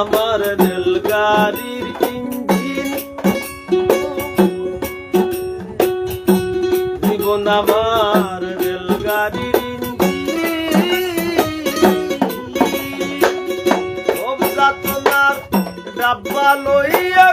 আমার রেলগাড়ির ইঞ্জিন। জীবন আমার রেলগাড়ির ইঞ্জিন। ডাব্বা লইয়া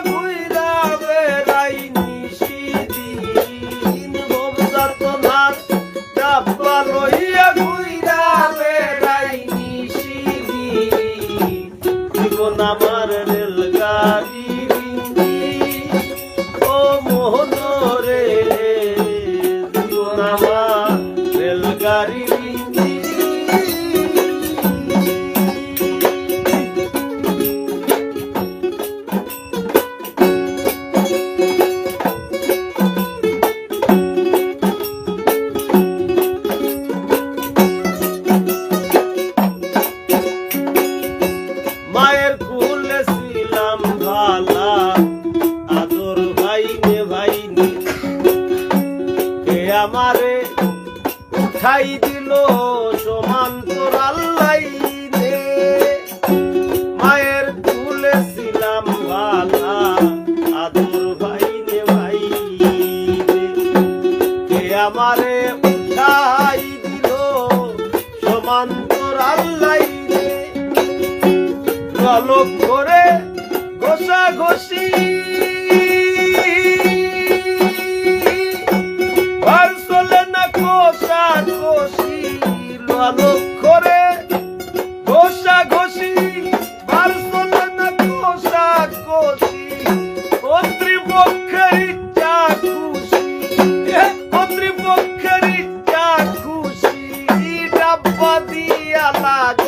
উঠাই দিল সমান্তর আল্লাইনে মায়ের কুলে ছিলাম ভালা আদর ভাইনে ভাইনে কে আমারে উঠাই দিল সমান্তর আল্লাইনে গলক করে ঘষা ঘষি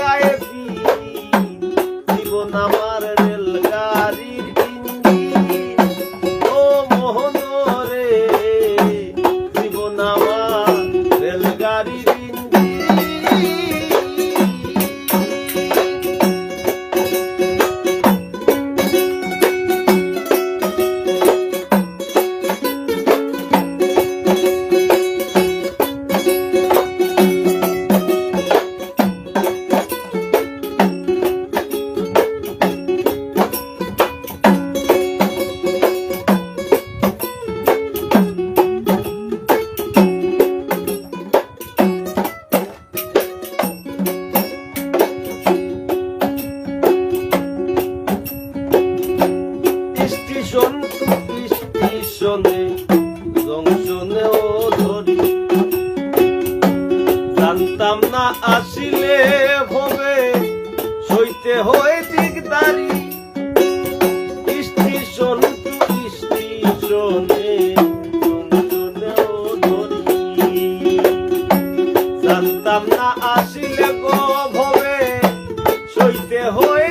লাগায় জীবন আমার রেলগাড়ির ও মোহন রে জীবন আমার রেলগাড়ির স্টেশনে জংশনেও ধরি জানতাম না আসিলে হবে সইতে হয় না আসিলে গো ভবে সইতে হয়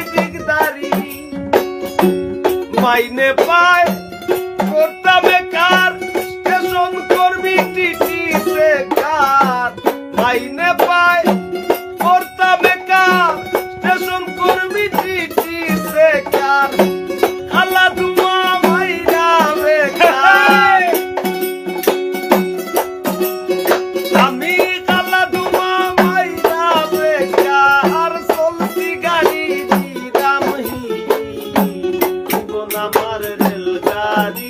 মাইনে পায় আমার রেলগাড়ির ইঞ্জিন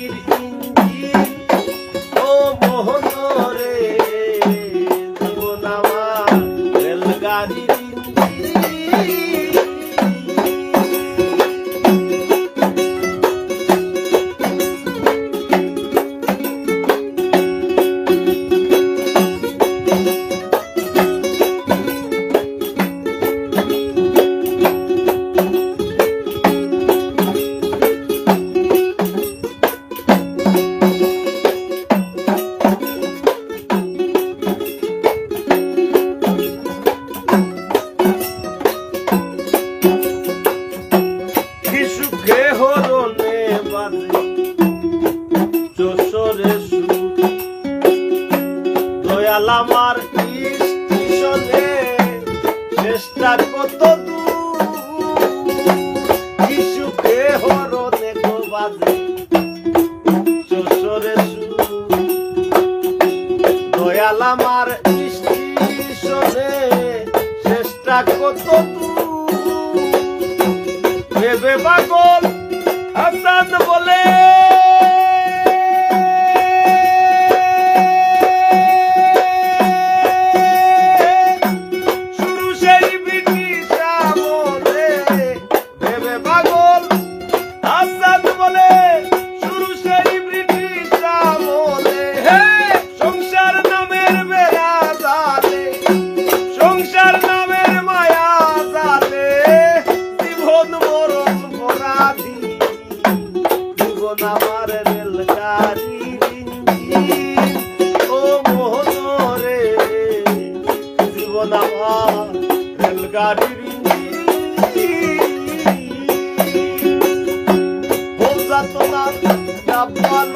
দয়াল আমার স্টেশনে চেষ্টা কত দূর? কি সুখে হরণে গো বাজে। চেষ্টা কত জীবন আমার রেলগাড়ির যাতনা